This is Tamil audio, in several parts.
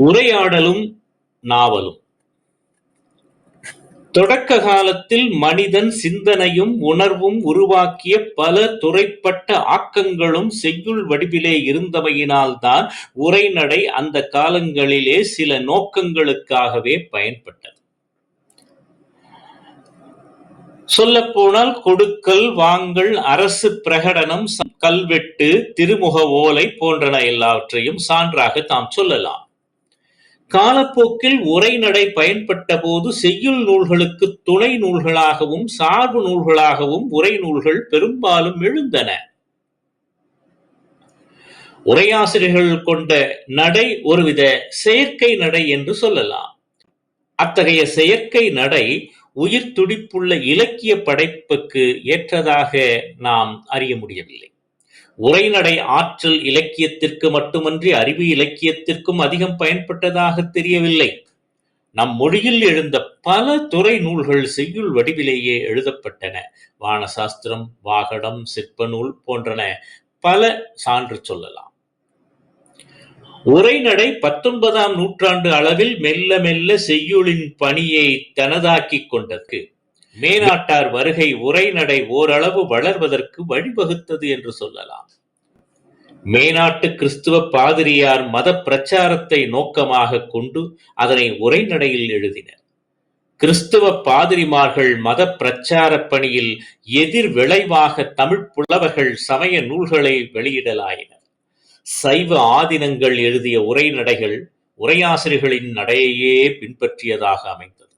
உரையாடலும் நாவலும் தொடக்க காலத்தில் மனிதன் சிந்தனையும் உணர்வும் உருவாக்கிய பல துறைப்பட்ட ஆக்கங்களும் செய்யுள் வடிவிலே இருந்தமையினால்தான் உரைநடை அந்த காலங்களிலே சில நோக்கங்களுக்காகவே பயன்பட்டது. சொல்லப்போனால் கொடுக்கல், வாங்கல், அரசு பிரகடனம், கல்வெட்டு, திருமுக ஓலை போன்றன எல்லாவற்றையும் சான்றாக தாம் சொல்லலாம். காலப்போக்கில் உரைநடை பயன்பட்டபோது செய்யுள் நூல்களுக்கு துணை நூல்களாகவும் சார்பு நூல்களாகவும் உரை நூல்கள் பெரும்பாலும் எழுந்தன. உரையாசிரியர்கள் கொண்ட நடை ஒருவித செயற்கை நடை என்று சொல்லலாம். அத்தகைய செயற்கை நடை உயிர் துடிப்புள்ள இலக்கிய படைப்புக்கு ஏற்றதாக நாம் அறிய முடியவில்லை. உரைநடை ஆற்றல் இலக்கியத்திற்கு மட்டுமன்றி அறிவு இலக்கியத்திற்கும் அதிகம் பயன்பட்டதாக தெரியவில்லை. நம் மொழியில் எழுந்த பல துறை நூல்கள் செய்யுள் வடிவிலேயே எழுதப்பட்டன. வானசாஸ்திரம், வாகடம், சிற்பநூல் போன்றன பல சான்று சொல்லலாம். உரைநடை பத்தொன்பதாம் நூற்றாண்டு அளவில் மெல்ல மெல்ல செய்யுளின் பணியை தனதாக்கிக் கொண்டது. மேனாட்டார் வருகை உரைநடை ஓரளவு வளர்வதற்கு வழிவகுத்தது என்று சொல்லலாம். மேனாட்டு கிறிஸ்துவ பாதிரியார் மதப் பிரச்சாரத்தை நோக்கமாகக் கொண்டு அதனை உரைநடையில் எழுதினர். கிறிஸ்துவப் பாதிரிமார்கள் மத பிரச்சார பணியில் எதிர் விளைவாக தமிழ் புலவர்கள் சமய நூல்களை வெளியிடலாயினர். சைவ ஆதீனங்கள் எழுதிய உரைநடைகள் உரையாசிரியர்களின் நடையையே பின்பற்றியதாக அமைந்தது.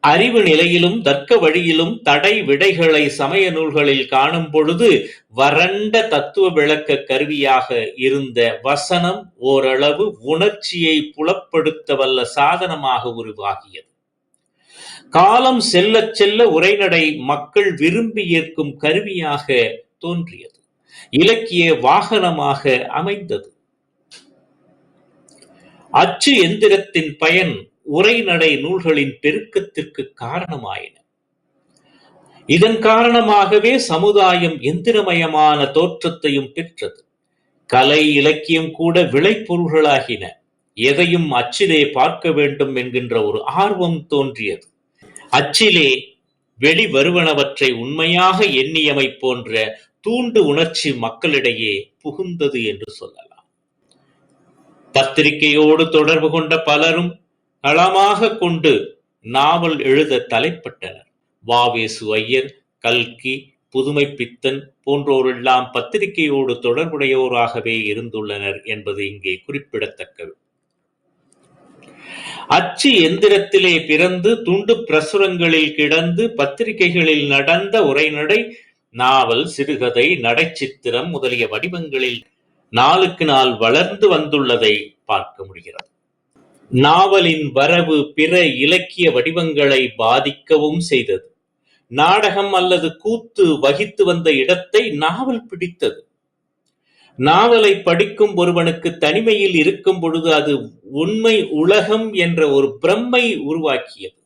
அறிவு நிலையிலும் தர்க்க வழியிலும் தடை விடைகளை சமய நூல்களில் காணும் பொழுது வறண்ட தத்துவ விளக்க கருவியாக இருந்த வசனம் ஓரளவு உணர்ச்சியை புலப்படுத்த வல்ல சாதனமாக உருவாகியது. காலம் செல்ல செல்ல உரைநடை மக்கள் விரும்பி ஏற்கும் கருவியாக தோன்றியது. இலக்கிய வாகனமாக அமைந்தது. அச்சு எந்திரத்தின் பயன் உரைநடை நூல்களின் பெருக்கத்திற்கு காரணமாயின. இதன் காரணமாகவே சமுதாயம் எந்திரமயமான தோற்றத்தையும் பெற்றது. கலை, இலக்கியம் கூட விளைபொருள்களாகின. எதையும் அச்சிலே பார்க்க வேண்டும் என்கின்ற ஒரு ஆர்வம் தோன்றியது. அச்சிலே வெளிவருவனவற்றை உண்மையாக எண்ணியமை போன்ற தூண்டு உணர்ச்சி மக்களிடையே புகுந்தது என்று சொல்லலாம். பத்திரிகையோடு தொடர்பு கொண்ட பலரும் நலமாக கொண்டு நாவல் எழுத தலைப்பட்டனர். வாவேசு ஐயர், கல்கி, புதுமைப்பித்தன் போன்றோரெல்லாம் பத்திரிகையோடு தொடர்புடையோராகவே இருந்துள்ளனர் என்பது இங்கே குறிப்பிடத்தக்கது. அச்சு எந்திரத்திலே பிறந்து துண்டு பிரசுரங்களில் கிடந்து பத்திரிகைகளில் நடந்த உரைநடை நாவல், சிறுகதை, நடைச்சித்திரம் முதலிய வடிவங்களில் நாளுக்கு நாள் வளர்ந்து வந்துள்ளதை பார்க்க முடிகிறது. நாவலின் வரவு பிற இலக்கிய வடிவங்களை பாதிக்கவும் செய்தது. நாடகம் அல்லது கூத்து வகித்து வந்த இடத்தை நாவல் பிடித்தது. நாவலைப் படிக்கும் ஒருவனுக்கு தனிமையில் இருக்கும் பொழுது அது உண்மை உலகம் என்ற ஒரு பிரமை உருவாக்கியது.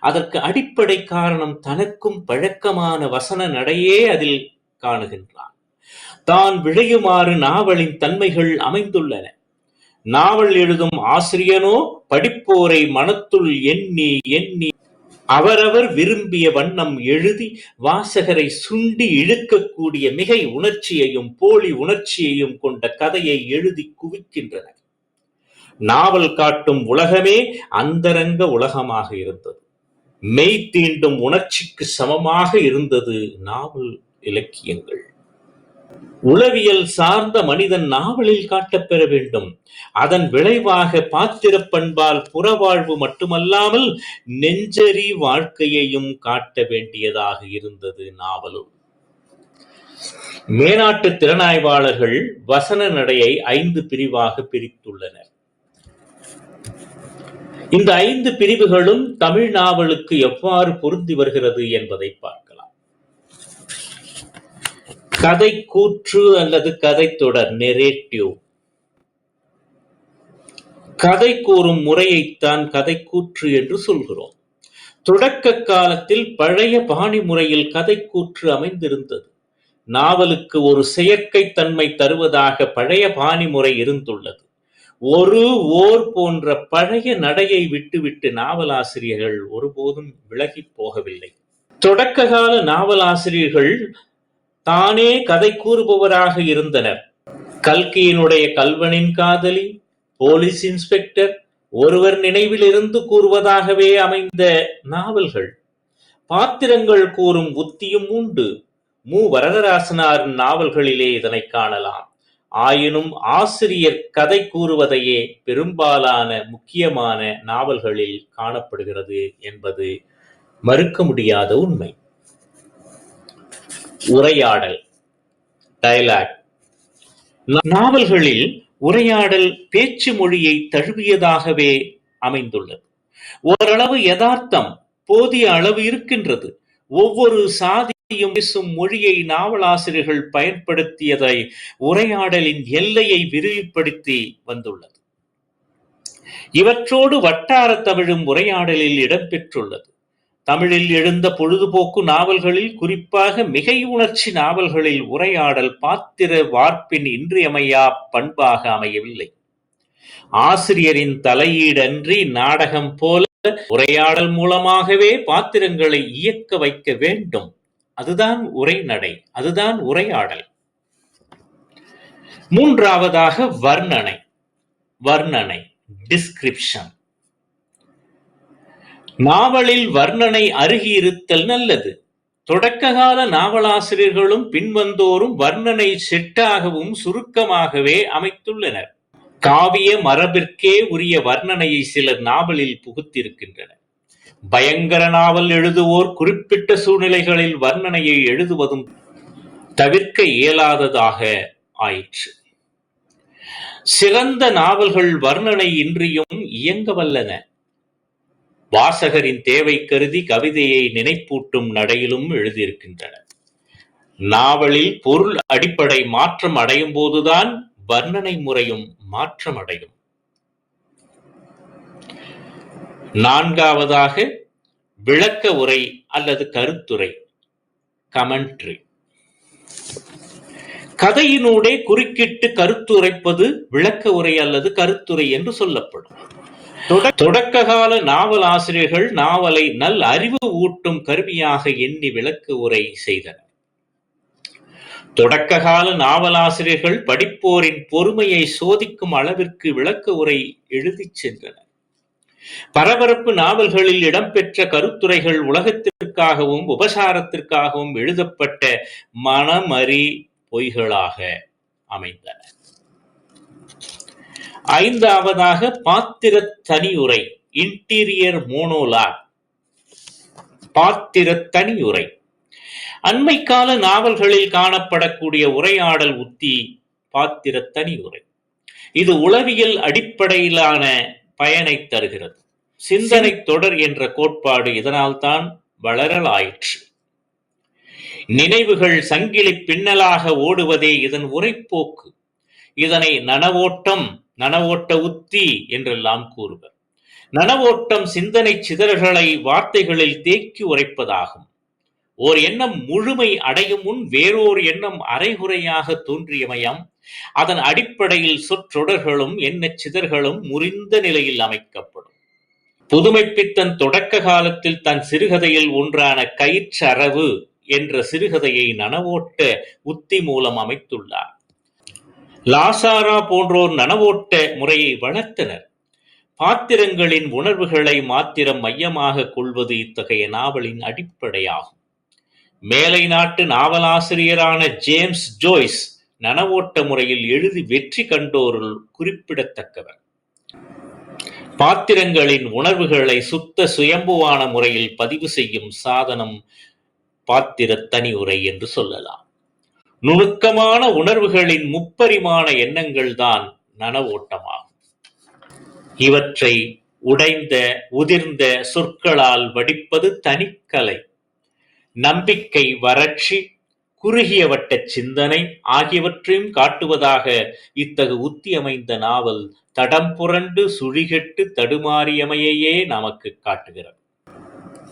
அதற்கு அடிப்படை காரணம் தனக்கும் பழக்கமான வசன நடையே அதில் காணுகின்றான். தான் விழையுமாறு நாவலின் தன்மைகள் அமைந்துள்ளன. நாவல் எழுதும் ஆசிரியனோ படிப்போரை மனத்துள் எண்ணி எண்ணி அவரவர் விரும்பிய வண்ணம் எழுதி வாசகரை சுண்டி இழுக்கக்கூடிய மிகை உணர்ச்சியையும் போலி உணர்ச்சியையும் கொண்ட கதையை எழுதிக் குவிக்கின்றனர். நாவல் காட்டும் உலகமே அந்தரங்க உலகமாக இருந்தது. மெய் தீண்டும் உணர்ச்சிக்கு சமமாக இருந்தது நாவல் இலக்கியங்கள். உளவியல் சார்ந்த மனிதன் நாவலில் காட்டப்பெற வேண்டும். அதன் விளைவாக பாத்திரப் பண்பால் புறவாழ்வு மட்டுமல்லாமல் நெஞ்சரி வாழ்க்கையையும் காட்ட வேண்டியதாக இருந்தது நாவலும் மேனாட்டு திறனாய்வாளர்கள் வசன நடையை ஐந்து பிரிவாக பிரித்துள்ளனர். இந்த ஐந்து பிரிவுகளும் தமிழ் நாவலுக்கு எவ்வாறு பொருந்தி வருகிறது என்பதை பார்க்க கதை கூற்று அல்லது கதை தொடர் நெரேட்டிவ் கதை கூறும் முறையைத்தான் கதை கூற்று என்று சொல்கிறோம். தொடக்க காலத்தில் பழைய பாணி முறையில் கதை கூற்று அமைந்திருந்தது. நாவலுக்கு ஒரு செயற்கை தன்மை தருவதாக பழைய பாணி முறை இருந்துள்ளது. ஒரு ஓர் போன்ற பழைய நடையை விட்டுவிட்டு நாவலாசிரியர்கள் ஒருபோதும் விலகி போகவில்லை தொடக்க கால நாவலாசிரியர்கள் தானே கதை கூறுபவராக இருந்தனர். கல்கியினுடைய கல்வனின் காதலி போலீஸ் இன்ஸ்பெக்டர் ஒருவர் நினைவிலிருந்து கூறுவதாகவே அமைந்த நாவல்கள். பாத்திரங்கள் கூறும் உத்தியும் உண்டு. மு. வரதராசனாரின் நாவல்களிலே இதனை காணலாம். ஆயினும் ஆசிரியர் கதை கூறுவதையே பெரும்பாலான முக்கியமான நாவல்களில் காணப்படுகிறது என்பது மறுக்க முடியாத உண்மை. உரையாடல் டயலாக் நாவல்களில் உரையாடல் பேச்சு மொழியை தழுவியதாகவே அமைந்துள்ளது. ஓரளவு யதார்த்தம் போதிய அளவு இருக்கின்றது. ஒவ்வொரு சாதியும் பேசும் மொழியை நாவலாசிரியர்கள் பயன்படுத்தியதை உரையாடலின் எல்லையை விரிவுபடுத்தி வந்துள்ளது. இவற்றோடு வட்டார தமிழும் உரையாடலில் இடம்பெற்றுள்ளது. தமிழில் எழுந்த பொழுதுபோக்கு நாவல்களில் குறிப்பாக மிகை உணர்ச்சி நாவல்களில் உரையாடல் பாத்திர வார்ப்பின் இன்றியமையா பண்பாக அமையவில்லை. ஆசிரியரின் தலையீடன்றி நாடகம் போல உரையாடல் மூலமாகவே பாத்திரங்களை இயக்க வைக்க வேண்டும். அதுதான் உரைநடை அதுதான் உரையாடல். மூன்றாவதாக வர்ணனை வர்ணனை டிஸ்கிரிப்ஷன் நாவலில் வர்ணனை அருகியிருத்தல் நல்லது. தொடக்ககால நாவலாசிரியர்களும் பின்வந்தோரும் வர்ணனை செட்டாகவும் சுருக்கமாகவே அமைத்துள்ளனர். காவிய மரபிற்கே உரிய வர்ணனையை சிலர் நாவலில் புகுத்திருக்கின்றனர். பயங்கர நாவல் எழுதுவோர் குறிப்பிட்ட சூழ்நிலைகளில் வர்ணனையை எழுதுவதும் தவிர்க்க இயலாததாக ஆயிற்று. சிறந்த நாவல்கள் வர்ணனை இன்றியும் இயங்க வல்லன வாசகரின் தேவை கருதி கவிதையை நினைப்பூட்டும் நடையிலும் எழுதியிருக்கின்றன. நாவலில் பொருள் அடிப்படை மாற்றம் அடையும் போதுதான் வர்ணனை முறையும் மாற்றம் அடையும் நான்காவதாக விளக்க உரை அல்லது கருத்துரை கமெண்ட்ரி. கதையினூடே குறுக்கிட்டு கருத்துரைப்பது விளக்க உரை அல்லது கருத்துரை என்று சொல்லப்படும். தொடக்ககால நாவல் ஆசிரியர்கள் நாவலை நல் அறிவு ஊட்டும் கருவியாக எண்ணி விளக்க உரை செய்தனர். தொடக்ககால நாவலாசிரியர்கள் படிப்போரின் பொறுமையை சோதிக்கும் அளவிற்கு விளக்க உரை எழுதிச் சென்றனர். பரபரப்பு நாவல்களில் இடம்பெற்ற கருத்துரைகள் உலகத்திற்காகவும் உபசாரத்திற்காகவும் எழுதப்பட்ட மனமறி பொய்களாக அமைந்தன. ஐந்தாவதாக பாத்திர தனியுரை இன்டீரியர் மோனோலாக் பாத்திர தனியுரை அண்மைக்கால நாவல்களில் காணப்படக்கூடிய உரையாடல் உத்தி பாத்திர தனியுரை இது உளவியல் அடிப்படையிலான பயனை தருகிறது. சிந்தனை தொடர் என்ற கோட்பாடு இதனால்தான் வளரலாயிற்று. நினைவுகள் சங்கிலி பின்னலாக ஓடுவதே இதன் உரைப்போக்கு. இதனை நனவோட்டம் நனவோட்ட உத்தி என்றெல்லாம் கூறுவர். நனவோட்டம் சிந்தனை சிதறல்களை வார்த்தைகளில் தேக்கி உரைப்பதாகும். ஓர் எண்ணம் முழுமை அடையும் முன் வேறோர் எண்ணம் அரைகுறையாக தோன்றியமயம். அதன் அடிப்படையில் சொற்றொடர்களும் எண்ணச் சிதர்களும் முறிந்த நிலையில் அமைக்கப்படும். புதுமைப்பித்தன் தொடக்க காலத்தில் தன் சிறுகதையில் ஒன்றான கயிற்றரவு என்ற சிறுகதையை நனவோட்ட உத்தி மூலம் அமைத்துள்ளார். லாசாரா போன்றோர் நனவோட்ட முறையை வளர்த்தனர். பாத்திரங்களின் உணர்வுகளை மாத்திரம் மையமாக கொள்வது இத்தகைய நாவலின் அடிப்படையாகும். மேலை நாட்டு நாவலாசிரியரான ஜேம்ஸ் ஜோய்ஸ் நனவோட்ட முறையில் எழுதி வெற்றி கண்டோருள் குறிப்பிடத்தக்கவர். பாத்திரங்களின் உணர்வுகளை சுத்த சுயம்புவான முறையில் பதிவு செய்யும் சாதனம் பாத்திர தனி உரை என்று சொல்லலாம். நுணுக்கமான உணர்வுகளின் முப்பரிமாண எண்ணங்கள் தான் நனவோட்டமாகும். இவற்றை உடைந்த உதிர்ந்த சொற்களால் வடிப்பது தனிக்கலை. நம்பிக்கை வறட்சி குறுகிய வட்ட சிந்தனை ஆகியவற்றையும் காட்டுவதாக இத்தகு உத்தி அமைந்த நாவல் தடம் புரண்டு சுழிகெட்டு தடுமாறியமையையே நமக்கு காட்டுகிறது.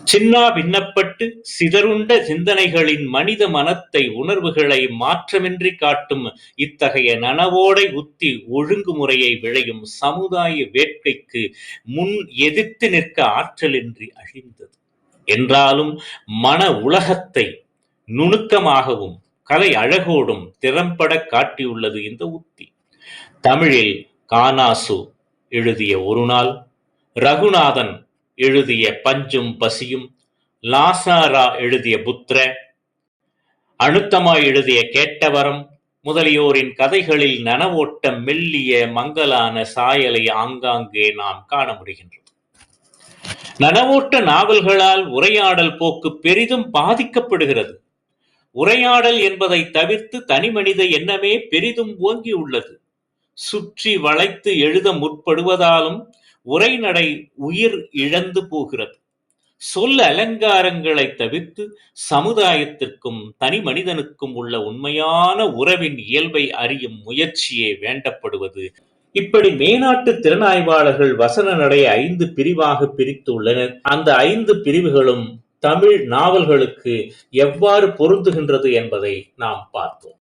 சின்னா பின்னப்பட்டு சிதறுண்ட சிந்தனைகளின் மனித மனத்தை உணர்வுகளை மாற்றமின்றி காட்டும் இத்தகைய நனவோடை உத்தி ஒழுங்குமுறையை விளையும் சமுதாய வேட்கைக்கு முன் எதிர்த்து நிற்க ஆற்றலின்றி அழிந்தது. என்றாலும் மன உலகத்தை நுணுக்கமாகவும் கலை அழகோடும் திறம்பட காட்டியுள்ளது இந்த உத்தி. தமிழில் கானாசு எழுதிய ஒரு நாள் ரகுநாதன் எழுதிய பஞ்சும் பசியும் லாசாரா எழுதிய புத்திர அழுத்தமா எழுதிய கேட்டவரம் முதலியோரின் கதைகளில் நனவோட்டம் மெல்லிய மங்கலான சாயலை ஆங்காங்கே நாம் காண முடிகின்றது. நனவோட்ட நாவல்களால் உரையாடல் போக்கு பெரிதும் பாதிக்கப்படுகிறது. உரையாடல் என்பதை தவிர்த்து தனிமனித எண்ணமே பெரிதும் ஓங்கி உள்ளது சுற்றி வளைத்து எழுத முற்படுவதாலும் உரைநடை உயிர் இழந்து போகிறது. சொல் அலங்காரங்களை தவிர்த்து சமுதாயத்திற்கும் தனி மனிதனுக்கும் உள்ள உண்மையான உறவின் இயல்பை அறியும் முயற்சியே வேண்டப்படுவது. இப்படி மேனாட்டு திறனாய்வாளர்கள் வசன நடை ஐந்து பிரிவாக பிரித்துள்ளனர் அந்த ஐந்து பிரிவுகளும் தமிழ் நாவல்களுக்கு எவ்வாறு பொருந்துகின்றது என்பதை நாம் பார்த்தோம்